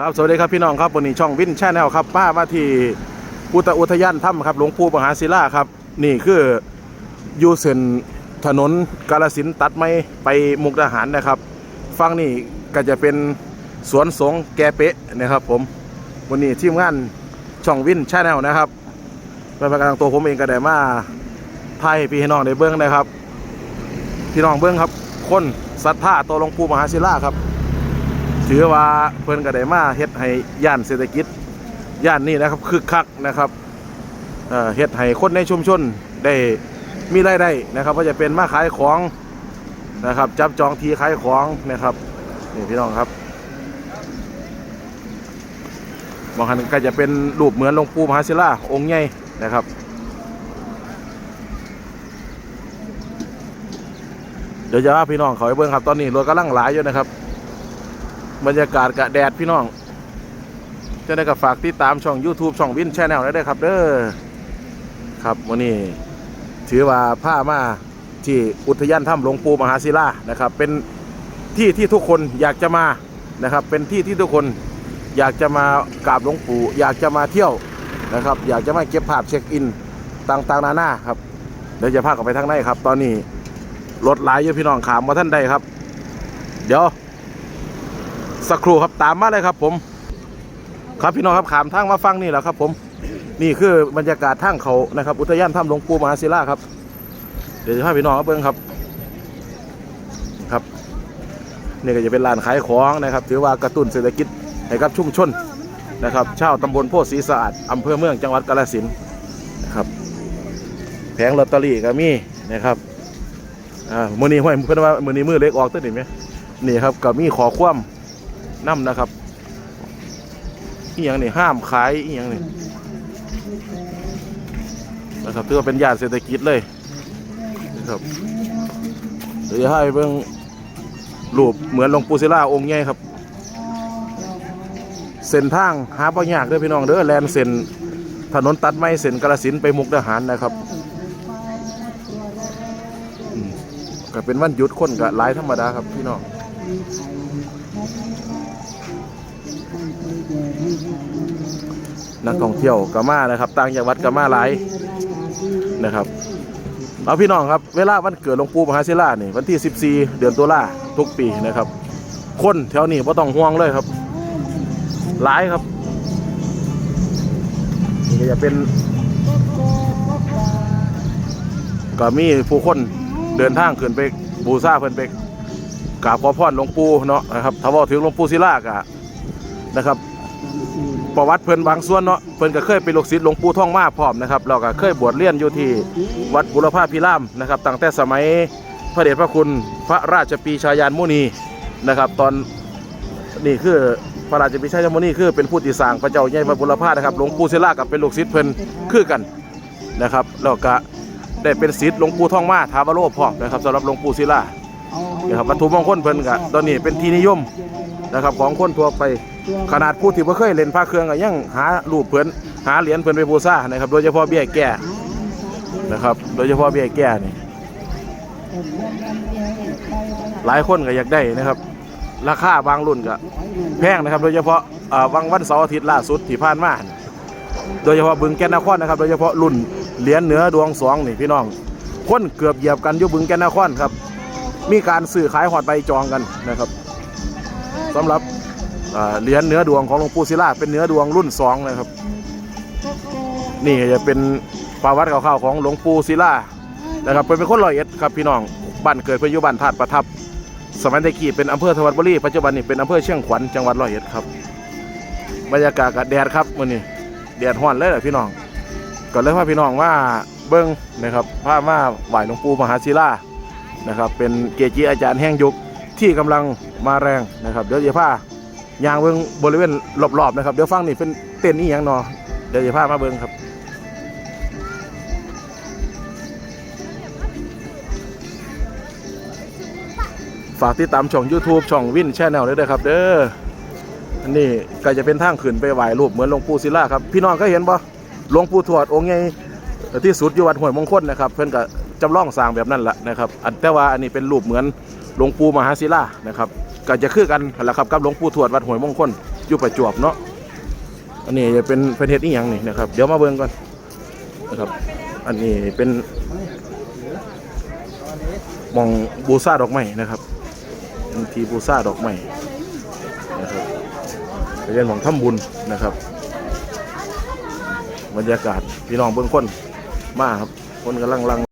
ครับสวัสดีครับพี่น้องครับวันนี้ช่องวินแชนแนลครับป้ามาที่อุตอุทยานถ้ำครับหลวงปู่มหาศิลาครับ นี่คืออยูเซนถนนกาลสินตัดไม่ไปมุกดาหารนะครับฟังนี่ก็จะเป็นสวนสงแกเป๊ะนะครับผมวันนี้ทีมงานช่องวินแชนแนลนะครับเป็นประการตัวผมเองก็ได้มาไทยพี่น้องได้เบิ้องนะครับ พี่น้องเบิ้องครับ คนศรัทธาตัวหลวงปู่มหาศิลาครับ ถือว่าเพิ่อนก็ได้มาเฮ็ดให้ย่านเศรษฐกิจย่านนี้นะครับคึกคักนะครับเฮ็ดให้คนในชุมชนได้มีรายได้นะครับว่าจะเป็นมาขายของนะครับ จับจองทีขายของนะครับนี่พี่น้องครับบางคันก็จะเป็นรูปเหมือนหลวงปู่มหาศิลาองค์ใหญ่นะครับเดี๋ยวจะว่าพี่น้องเขาไปเบิ่งครับตอนนี้รถกำลังหลายอยู่นะครับ บรรยากาศกะแดดพี่น้อง จะได้กับฝากติดตามช่อง YouTube ช่องวินแชนแนลได้เลยครับ เด้อครับวันนี้ถือว่าผ้ามาที่อุทยานถ้ำหลวงปู่มหาศิลานะครับ เป็นที่ที่ทุกคนอยากจะมานะครับ เป็นที่ที่ทุกคนอยากจะมากราบหลวงปู่อยากจะมาเที่ยวนะครับ อยากจะมาเก็บภาพเช็คอินต่างๆนานาครับเดี๋ยวจะพากันไปทางในครับ ตอนนี้รถหลายอยู่พี่น้องขามมาท่านใดครับ เดี๋ยว สักครู่ครับตามมาเลยครับผม ครับพี่น้องครับขามทางมาฟังนี่แหละครับ ผม นี่คือบรรยากาศทางเขานะครับ อุทยานถ้ำหลวงปู่มหาศิลาครับ เดี๋ยวจะพาพี่น้องมาเบิ้งครับ ครับนี่ก็จะเป็นร้านขายของนะครับถือว่ากระตุ้นเศรษฐกิจให้กับชุมชนนะครับชาวตำบลโพธิ์ศรีสะอาดอำเภอเมืองจังหวัดกาฬสินธุ์นะครับแผงลอตเตอรี่ก็มีนะครับอ่ามือนี้ห้วยเพื่อนว่ามือนี้มือเล็กออกตัวนี้ไหมนี่ครับก็มีขอความ น้ำนะครับอีหยังนี่ห้ามขายอีหยังนี่นะครับถือว่าเป็นย่านเศรษฐกิจเลยนะครับเดี๋ยวให้เบิ่งรูปเหมือนหลวงปู่ศิลาองค์ใหญ่ครับ เส้นทางหาปัญยากเด้อพี่น้องเด้อแลนเส้นถนนตัดไม้เส้นกระสินไปมุกดาหารนะครับก็เป็นวันหยุดคนก็หลายธรรมดาครับพี่น้อง นักท่องเที่ยวก็มานะครับต่างจังหวัดก็มาหลายนะครับ เอาพี่น้องครับ เวลาวันเกิดหลวงปู่มหาศิลานี่วันที่ 14 เดือนตุลาทุกปีนะครับ คนแถวนี้ไ่ต้องห่วงเลยครับ หลายครับนี่ก็จะเป็นก็มีผู้คนเดินทางขึ้นไปบูชาเพิ่นไปกราบขอพรหลวงปู่เนาะนะครับถ้าว่าถึงหลวงปู่ศิลากะ นะครับ ประวัติเพิ่นบางส่วนเนาะเพิ่นก็เคยเป็นลูกศิษย์หลวงปู่ท่องมาพร้อมนะครับเราก็เคยบวชเรียนอยู่ที่วัดบุรพาพิรามนะครับตั้งแต่สมัยพระเดชพระคุณพระราชปีชายานมุนีนะครับ ตอนนี่คือพระราชปีชายานมุนีคือเป็นผู้ที่สร้างพระเจ้าใหญ่พระบุรพานะครับหลวงปู่ศิลากับเป็นลูกศิษย์เพิ่นคือกันนะครับแล้วก็ได้เป็นศิษย์หลวงปู่ท่องมาทาวโรพร้อมนะครับสำหรับหลวงปู่ศิลานะครับวัตถุมงคลเพิ่นก็ตอนนี้เป็นที่นิยมนะครับของคนทั่วไป ขนาดผู้ที่บ่เคยเล่นพระเครื่องก็ยังหารูปเพิ่นหาเหรียญเพิ่นไปบูชานะครับ โดยเฉพาะเบี้ยแก่นะครับ โดยเฉพาะเบี้ยแก่นี่หลายคนก็อยากได้นะครับ ราคาบางรุ่นก็แพงนะครับ โดยเฉพาะวันวันเสาร์อาทิตย์ล่าสุดที่ผ่านมาโดยเฉพาะบึงแก่นนครนะครับ โดยเฉพาะรุ่นเหรียญเหนือดวงสองนี่พี่น้องคนเกือบเหยียบกันยู่บึงแก่นนครครับ มีการซื้อขายหอดใบจองกันนะครับสำหรับ เหรียญเนื้อดวงของหลวงปู่ศิลาเป็นเนื้อดวงรุ่นสองนะครับ นี่จะเป็นประวัติคร่าวๆของหลวงปู่ศิลานะครับเป็นเป็นคนร้อยเอ็ดครับพี่น้องบ้านเกิดเพื่อยู่บ้านธาตุประทับ สมัยตะกี้เป็นอำเภอธวัดบุรีปัจจุบันนี้เป็นอำเภอเชียงขวัญจังหวัดร้อยเอ็ดครับบรรยากาศกับแดดครับมื้อนี้แดดร้อนเลยแหละพี่น้องก็เลยพาพี่น้องว่าเบิ้งนะครับพามาไหว้หลวงปู่มหาศิลานะครับ เป็นเกจิอาจารย์แห่งยุคที่กำลังมาแรงนะครับ เดี๋ยวจะพา ยางเบิ่งบริเวณรอบๆนะครับ เดี๋ยวฟังนี่เป็นเต้นนี่ยังนอเดี๋ยวจะพามาเบิ่งครับ ฝากติดตามช่อง YouTube ช่องวินแชนแนลด้วยนะครับ เด้ออันนี้ก็จะเป็นทางขึ้นไปไหว้รูปเหมือนหลวงปู่ศิลาครับ พี่น้องก็เห็นบ่หลวงปู่ทวดองค์ใหญ่ที่สุดอยู่วัดห้วยมงคลนะครับ เพิ่นก็จำลองสร้างแบบนั้นแหละนะครับ อันแต่ว่าอันนี้เป็นรูปเหมือน หลวงปู่มหาศิลานะครับก็จะคือกันนั่แหละครับกับหลวงปู่ทวดวัดห้วยมงคลอยู่ยประจวบเนาะอันนี้จะเป็นเประเทศอีหยังนี่นะครับเดี๋ยวมาเบิ่งก่อนนะครับ อันนี้เป็นหมองบูซาดอกไม้นะครับเป็นทีบูซาดอกไม้นะครับเป็นหมองถ้ำบุญนะครับบรรยากาศพี่น้องเบื้องคนมาครับคนกำลังลัง